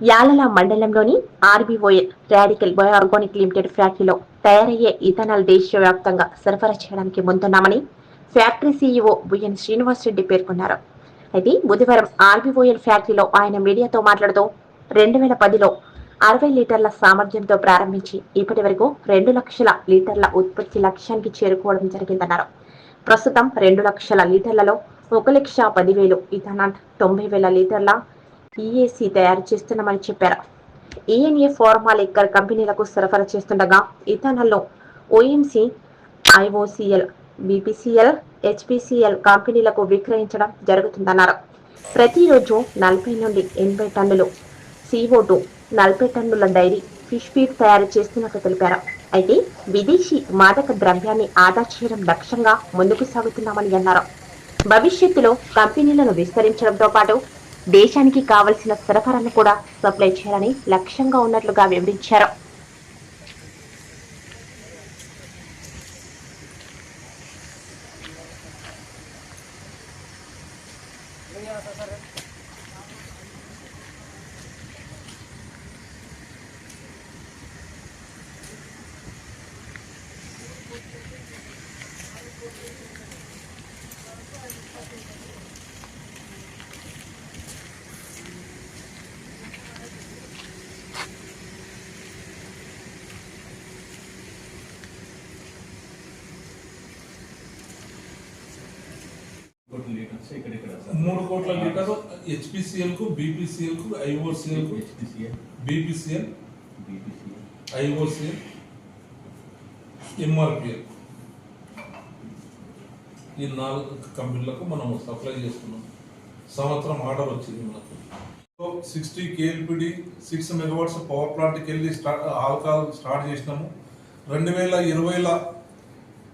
యాలల మండలంలోని ఆర్బీఓఎల్ radical బయోఆర్గానిక్ limited ఫ్యాక్టరీలో తయారయ్యే ఇథనాల్ దేశవ్యాప్తంగా సరఫరా చేయడానికి ముందున్నామని ఫ్యాక్టరీ సీఈఓ బుయ్యన్ శ్రీనివాసరెడ్డి పేర్కొన్నారు. అయితే బుధవారం ఆర్బీఓఎల్ ఫ్యాక్టరీలో ఆయన మీడియాతో మాట్లాడుతూ రెండు వేల పదిలో అరవై లీటర్ల సామర్థ్యంతో ప్రారంభించి ఇప్పటి వరకు రెండు లక్షల లీటర్ల ఉత్పత్తి లక్ష్యానికి చేరుకోవడం జరిగిందన్నారు. ప్రస్తుతం రెండు లక్షల లీటర్లలో ఒక లక్ష పదివేలు ఇథనాల్ తొంభై వేల లీటర్ల ఈఏసీ తయారు చేస్తున్నామని చెప్పారు. ఏఎన్ఏ ఫార్మా లిక్కర్ కంపెనీలకు సరఫరా చేస్తుండగా ఇథనాల్లో ఓఎంసీ ఐఓసిఎల్ బీపీసీఎల్ హెచ్పిసిఎల్ కంపెనీలకు విక్రయించడం జరుగుతుందన్నారు. ప్రతిరోజు నలభై నుండి ఎనభై టన్నులు సిఓ టూ నలభై టన్నుల డైరీ ఫిష్ ఫీడ్ తయారు చేస్తున్నట్లు తెలిపారు. అయితే విదేశీ మాదక ద్రవ్యాన్ని ఆదా చేయడం లక్ష్యంగా ముందుకు సాగుతున్నామని అన్నారు. భవిష్యత్తులో కంపెనీలను విస్తరించడంతో పాటు దేశానికి కావలసిన సరఫరాను కూడా సప్లై చేయాలని లక్ష్యంగా ఉన్నట్లుగా వివరించారు Thank you. మూడు కోట్ల లీటర్ హెచ్పిసిఎల్కు బీపీసీఎల్కు ఐఓసిఎల్కు. బీపీసీఎల్ ఐఓసిఎల్ ఎంఆర్పిఎల్ ఈ నాలుగు కంపెనీలకు మనం సప్లై చేస్తున్నాం. సంవత్సరం ఆర్డర్ వచ్చింది మనకు. Sixty KLPD six megawatts power ప్లాంట్కి వెళ్ళి స్టార్ట్ ఆల్కాల్ స్టార్ట్ చేసినాము. రెండు వేల ఇరవైలో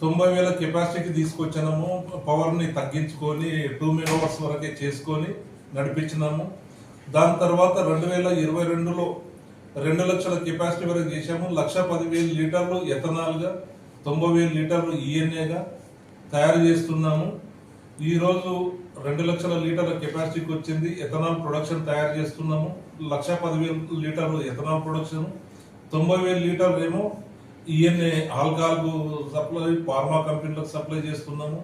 తొంభై వేల కెపాసిటీకి తీసుకొచ్చినాము. పవర్ని తగ్గించుకొని టూ మెగావాట్స్ వరకే చేసుకొని నడిపించినాము. దాని తర్వాత రెండు వేల ఇరవై రెండులో రెండు లక్షల కెపాసిటీ వరకు చేశాము. లక్ష పదివేలు లీటర్లు ఎథనాల్గా తొంభై వేల లీటర్లు ఈఎన్ఏగా తయారు చేస్తున్నాము. ఈరోజు రెండు లక్షల లీటర్ల కెపాసిటీకి వచ్చింది. ఎథనాల్ ప్రొడక్షన్ తయారు చేస్తున్నాము. లక్ష పదివేలు లీటర్లు ఎథనాల్ ప్రొడక్షన్ తొంభై వేల లీటర్లు ఏమో ఈఎన్ఏ ఆల్కహాల్కు సప్లై ఫార్మా కంపెనీలకు సప్లై చేస్తున్నాము.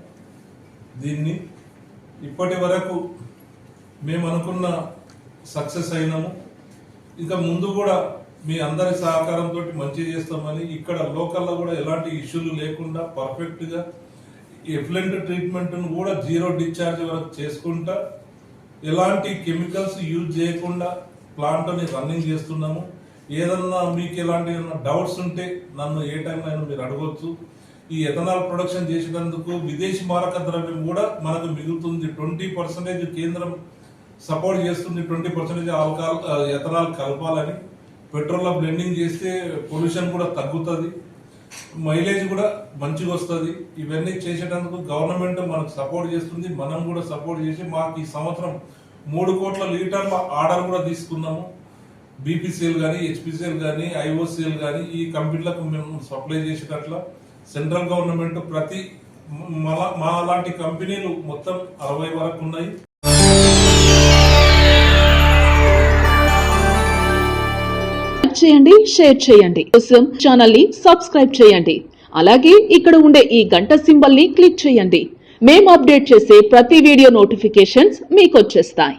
దీన్ని ఇప్పటి వరకు మేము అనుకున్న సక్సెస్ అయినాము. ఇంకా ముందు కూడా మీ అందరి సహకారంతో మంచి చేస్తామని ఇక్కడ లోకల్లో కూడా ఎలాంటి ఇష్యూలు లేకుండా పర్ఫెక్ట్గా ఎఫ్లెంట్ ట్రీట్మెంట్ను కూడా జీరో డిశ్చార్జ్ వరకు చేసుకుంటా ఎలాంటి కెమికల్స్ యూజ్ చేయకుండా ప్లాంట్ని రన్నింగ్ చేస్తున్నాము. ఏదన్నా మీకు ఇలాంటి డౌట్స్ ఉంటే నన్ను ఏ టైంలో అయినా మీరు అడగవచ్చు ఈ ఎథనాల్ ప్రొడక్షన్ చేసినందుకు విదేశీ మారక ద్రవ్యం కూడా మనకు మిగులుతుంది. ట్వంటీ పర్సెంటేజ్ కేంద్రం సపోర్ట్ చేస్తుంది. ట్వంటీ పర్సెంటేజ్ ఆల్కహాల్ ఎథనాల్ కలపాలని. పెట్రోల్లో బ్లెండింగ్ చేస్తే పొల్యూషన్ కూడా తగ్గుతుంది. మైలేజ్ కూడా మంచిగా వస్తుంది. ఇవన్నీ చేసేటందుకు గవర్నమెంట్ మనకు సపోర్ట్ చేస్తుంది. మనం కూడా సపోర్ట్ చేసి మాకు ఈ సంవత్సరం మూడు కోట్ల లీటర్ల ఆర్డర్ కూడా తీసుకున్నాము. బీపీసీఎల్ కానీ హెచ్పిసిఎల్ కానీ ఐఓసిఎల్ కానీ ఈ కంపెనీలకు మేము సప్లై చేసేటట్ల సెంట్రల్ గవర్నమెంట్ ప్రతి మా లాంటి కంపెనీలు మొత్తం అరవై వరకు ఉన్నాయి. చేయండి షేర్ చేయండి. కోసం ఛానల్ని సబ్స్క్రైబ్ చేయండి. అలాగే ఇక్కడ ఉండే ఈ గంట సింబల్ని క్లిక్ చేయండి. మేము అప్డేట్ చేసే ప్రతి వీడియో నోటిఫికేషన్స్ మీకు వచ్చేస్తాయి.